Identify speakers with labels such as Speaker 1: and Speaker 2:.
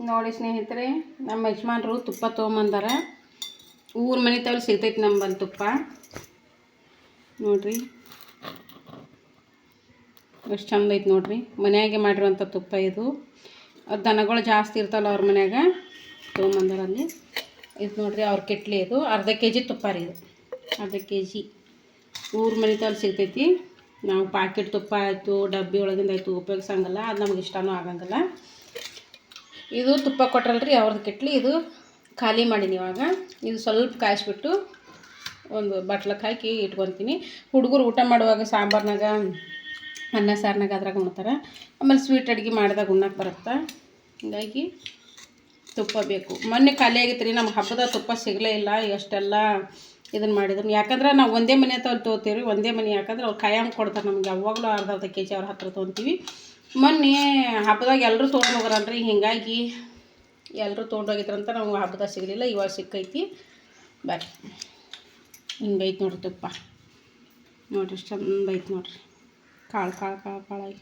Speaker 1: ನೋಡಿ ಸ್ನೇಹಿತರೆ, ನಮ್ಮ ಯಜಮಾನ್ರು ತುಪ್ಪ ತೊಗೊಂಬಂದಾರ. ಊರ ಮನೆ ತವಲ್ಲಿ ಸಿಗ್ತೈತಿ ನಮ್ಮಲ್ಲಿ ತುಪ್ಪ. ನೋಡಿರಿ. ಎಷ್ಟು ಚಂದ ಐತೆ ನೋಡಿರಿ. ಮನೆಯಾಗೆ ಮಾಡಿರುವಂಥ ತುಪ್ಪ ಇದು. ದನಗಳು ಜಾಸ್ತಿ ಇರ್ತಾವಲ್ಲ ಅವ್ರ ಮನ್ಯಾಗ. ತೊಗೊಂಬಂದಾರ ಅಲ್ಲಿ. ಇದು ನೋಡಿರಿ ಅವ್ರ ಕೆಟ್ಲಿ ಇದು. ಅರ್ಧ ಕೆ ಜಿ ತುಪ್ಪ ರೀ ಇದು. ಅರ್ಧ ಕೆ ಜಿ. ಊರ ಮನೆ ತವಲ್ಲಿ ಸಿಗ್ತೈತಿ. ನಾವು ಪಾಕೆಟ್ ತುಪ್ಪ ಆಯಿತು, ಡಬ್ಬಿ ಒಳಗಿಂದ ಆಯಿತು ಉಪಯೋಗಿಸಂಗಲ್ಲ. ಅದು ನಮ್ಗೆ ಇಷ್ಟನೂ ಆಗಂಗಿಲ್ಲ. ಇದು ತುಪ್ಪ ಕೊಟ್ರಲ್ರಿ, ಅವ್ರದ್ದು ಕಿಟ್ಲಿ. ಇದು ಖಾಲಿ ಮಾಡೀನಿ ಇವಾಗ. ಇದು ಸ್ವಲ್ಪ ಕಾಯಿಸ್ಬಿಟ್ಟು ಒಂದು ಬಟ್ಲಕ್ಕೆ ಹಾಕಿ ಇಟ್ಕೊತೀನಿ. ಹುಡುಗರು ಊಟ ಮಾಡುವಾಗ ಸಾಂಬಾರ್ನಾಗ, ಅನ್ನ ಸಾರ್ನಾಗ ಅದ್ರಾಗ ಉಣ್ತಾರೆ. ಆಮೇಲೆ ಸ್ವೀಟ್ ಅಡುಗೆ ಮಾಡಿದಾಗ ಉಣ್ಣಕ್ಕೆ ಬರುತ್ತೆ? ಹೀಗಾಗಿ ತುಪ್ಪ ಬೇಕು. ಮೊನ್ನೆ ಖಾಲಿ ಆಗಿತ್ತು ರೀ ನಮ್ಮ ಹಬ್ಬದ ತುಪ್ಪ ಸಿಗಲೇ ಇಲ್ಲ. ಎಷ್ಟೆಲ್ಲ ಇದನ್ನು ಮಾಡಿದ್ರು. ಯಾಕಂದ್ರೆ ನಾವು ಒಂದೇ ಮನೆ ತಗೊಂಡು ತೊಗೋತೀವಿ ಒಂದೇ ಮನೆ. ಯಾಕಂದ್ರೆ ಅವ್ರು ಖಾಯಂ ಕೊಡ್ತಾರೆ ನಮ್ಗೆ. ಯಾವಾಗಲೂ ಅರ್ಧ ಅರ್ಧ ಕೆ ಜಿ ಅವ್ರ ಹತ್ರ ತೊಗೊತೀವಿ ಮೊನ್ನೆ ಹಬ್ಬದಾಗ ಎಲ್ಲರೂ ತೊಗೊಂಡು ಹೋಗ್ರಲ್ರಿ ಹಿಂಗಾಗಿ ಎಲ್ಲರೂ ತೊಗೊಂಡೋಗಿದ್ರಂತ ನಾವು ಹಬ್ಬದಾಗ ಸಿಗಲಿಲ್ಲ. ಇವಾಗ ಸಿಕ್ಕೈತಿ. ಬರ್ರಿ. ಹಿಂಗೈತೆ ನೋಡ್ರಿ ತುಪ್ಪ. ನೋಡ್ರಿ ಚಂದ ಐತೆ ನೋಡ್ರಿ. ಕಾಳು ಕಾಳು ಕಾಳು ಕಾಳಾಗಿ